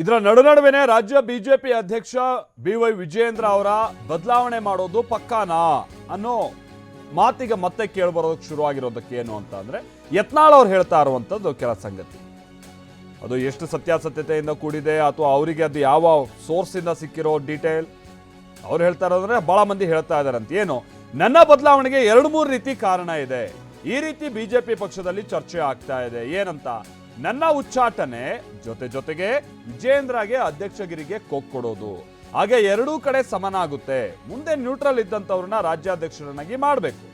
ಇದರ ನಡುನಡುವೆನೆ ರಾಜ್ಯ ಬಿಜೆಪಿ ಅಧ್ಯಕ್ಷ ಬಿ ವೈ ವಿಜಯೇಂದ್ರ ಅವರ ಬದಲಾವಣೆ ಮಾಡೋದು ಪಕ್ಕಾನಾ ಅನ್ನೋ ಮಾತಿಗೆ ಮತ್ತೆ ಕೇಳಿಬರೋದಕ್ಕೆ ಶುರುವಾಗಿರೋದಕ್ಕೆ ಏನು ಅಂತ ಅಂದ್ರೆ ಯತ್ನಾಳ್ ಅವ್ರು ಹೇಳ್ತಾ ಇರುವಂಥದ್ದು ಕೆಲ ಸಂಗತಿ. ಅದು ಎಷ್ಟು ಸತ್ಯಾಸತ್ಯತೆಯಿಂದ ಕೂಡಿದೆ, ಅಥವಾ ಅವರಿಗೆ ಅದು ಯಾವ ಸೋರ್ಸಿಂದ ಸಿಕ್ಕಿರೋ ಡೀಟೇಲ್ ಅವ್ರು ಹೇಳ್ತಾ ಇರೋದ್ರೆ ಬಹಳ ಮಂದಿ ಹೇಳ್ತಾ ಇದಾರಂತ ಏನು? ನನ್ನ ಬದಲಾವಣೆಗೆ ಎರಡು ಮೂರು ರೀತಿ ಕಾರಣ ಇದೆ. ಈ ರೀತಿ ಬಿಜೆಪಿ ಪಕ್ಷದಲ್ಲಿ ಚರ್ಚೆ ಆಗ್ತಾ ಇದೆ. ಏನಂತ? ನನ್ನ ಉಚ್ಚಾಟನೆ ಜೊತೆ ಜೊತೆಗೆ ವಿಜೇಂದ್ರಗೆ, ಅಧ್ಯಕ್ಷಗಿರಿಗೆ ಕೊಕ್ ಕೊಡೋದು. ಹಾಗೆ ಎರಡೂ ಕಡೆ ಸಮನಾಗುತ್ತೆ. ಮುಂದೆ ನ್ಯೂಟ್ರಲ್ ಇದ್ದಂಥವ್ರನ್ನ ರಾಜ್ಯಾಧ್ಯಕ್ಷರನ್ನಾಗಿ ಮಾಡಬೇಕು.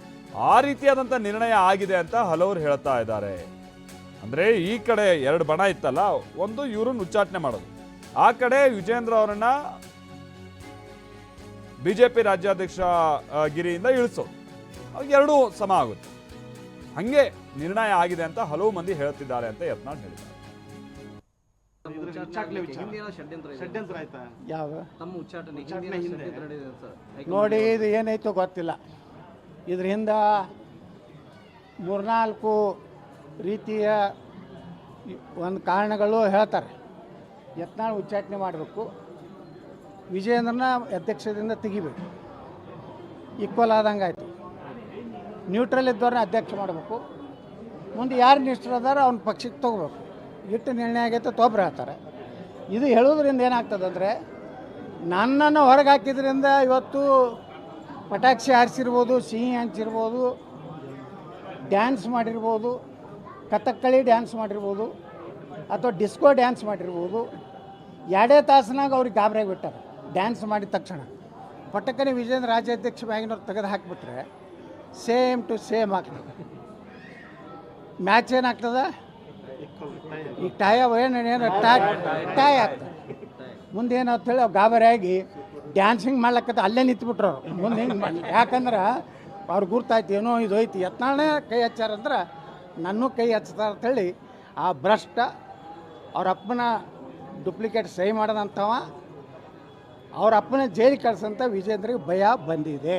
ಆ ರೀತಿಯಾದಂಥ ನಿರ್ಣಯ ಆಗಿದೆ ಅಂತ ಹಲವರು ಹೇಳ್ತಾ ಇದ್ದಾರೆ. ಅಂದ್ರೆ ಈ ಕಡೆ ಎರಡು ಬಣ ಇತ್ತಲ್ಲ, ಒಂದು ಇವ್ರನ್ನ ಉಚ್ಚಾಟನೆ ಮಾಡೋದು. ಆ ಕಡೆ ವಿಜೇಂದ್ರ ಅವರನ್ನ ಬಿಜೆಪಿ ರಾಜ್ಯಾಧ್ಯಕ್ಷ ಗಿರಿಯಿಂದ ಇಳಿಸೋದು. ಎರಡೂ ಸಮ ಆಗುತ್ತೆ. ಹಂಗೆ ನಿರ್ಣಯ ಆಗಿದೆ ಅಂತ ಹಲವು ಮಂದಿ ಹೇಳ್ತಿದ್ದಾರೆ ಅಂತ ಯತ್ನಾಳ್ ಹೇಳಿದ್ದಾರೆ. ಉಚ್ಚಾಟನೆ ವಿಚಾರ. ಹಿಂದಿನ ಷಡ್ಯಂತ್ರ ಇದೆ. ಷಡ್ಯಂತ್ರ ಆಯ್ತಾ? ಯಾವ? ನೋಡಿ ಇದು ಏನಾಯ್ತು ಗೊತ್ತಿಲ್ಲ. ಇದರಿಂದ ಮೂರ್ನಾಲ್ಕು ರೀತಿಯ ಒಂದು ಕಾರಣಗಳು ಹೇಳ್ತಾರೆ. ಯತ್ನಾಳ್ ಉಚ್ಚಾಟನೆ ಮಾಡಬೇಕು. ವಿಜಯೇಂದ್ರನ ಅಧ್ಯಕ್ಷದಿಂದ ತೆಗಿಬೇಕು. ಈಕ್ವಲ್ ಆದಂಗಾಯ್ತು. ಆಯಿತು ನ್ಯೂಟ್ರಲ್ ಇದ್ದವ್ರನ್ನ ಅಧ್ಯಕ್ಷ ಮಾಡಬೇಕು. ಮುಂದೆ ಯಾರು ನಿಷ್ಠರದಾರ ಅವ್ನ ಪಕ್ಷಕ್ಕೆ ತೊಗೋಬೇಕು. ಇಟ್ಟು ನಿರ್ಣಯ ಆಗೈತೆ, ತೊಬ್ರು ಹೇಳ್ತಾರೆ. ಇದು ಹೇಳೋದ್ರಿಂದ ಏನಾಗ್ತದೆ ಅಂದರೆ, ನನ್ನನ್ನು ಹೊರಗೆ ಹಾಕಿದ್ರಿಂದ ಇವತ್ತು ಪಟಾಕ್ಷಿ ಹಾರಿಸಿರ್ಬೋದು, ಸಿಹಿ ಹಂಚಿರ್ಬೋದು ಡ್ಯಾನ್ಸ್ ಮಾಡಿರ್ಬೋದು, ಕಥಕ್ಕಳಿ ಡ್ಯಾನ್ಸ್ ಮಾಡಿರ್ಬೋದು, ಅಥವಾ ಡಿಸ್ಕೋ ಡ್ಯಾನ್ಸ್ ಮಾಡಿರ್ಬೋದು, ಎರಡೇ ತಾಸಿನಾಗ ಅವ್ರಿಗೆ ಗಾಬರಿಯಾಗಿ ಬಿಟ್ಟಾರೆ. ಡ್ಯಾನ್ಸ್ ಮಾಡಿದ ತಕ್ಷಣ. ಪಟಕ್ಕನೆ ವಿಜೇಂದ್ರ ರಾಜ್ಯಾಧ್ಯಕ್ಷ ಬ್ಯಾಂಕಿನವ್ರು ತೆಗೆದು ಹಾಕಿಬಿಟ್ರೆ ಸೇಮ್ ಟು ಸೇಮ್ ಆಗ್ತದೆ? ಮ್ಯಾಚ್ ಏನಾಗ್ತದೆ ಈಗ ಟಾಯ ಏನು ಏನು ಟಾಯ್ ಟಾಯ್ ಆಗ್ತದೆ. ಮುಂದೆ ಹೇಳಿ, ಗಾಬರಿಯಾಗಿ ಆಗಿ ಡ್ಯಾನ್ಸಿಂಗ್ ಮಾಡ್ಲಕ್ಕತ್ತ ಅಲ್ಲೇ ನಿಂತ್ಬಿಟ್ರು ಅವ್ರು. ಮುಂದೆ ಹಿಂಗೆ ಮಾಡಿ ಯಾಕಂದ್ರೆ ಅವ್ರು ಗುರ್ತಾಯ್ತು, ಏನೋ ಇದು ಐತಿ ಎತ್ನಾಳೆ ಕೈ ಹಚ್ಚಾರಂದ್ರೆ ನನ್ನೂ ಕೈ ಹಚ್ತಾರ ಅಂತೇಳಿ ಆ ಭ್ರಷ್ಟ ಅವ್ರ ಅಪ್ಪನ ಡುಪ್ಲಿಕೇಟ್ ಸಹಿ ಮಾಡೋದಂಥವ, ಅವ್ರ ಅಪ್ಪನ ಜೈಲಿಗೆ ಕಳ್ಸಂತ ವಿಜೇಂದ್ರಿಗೆ ಭಯ ಬಂದಿದೆ.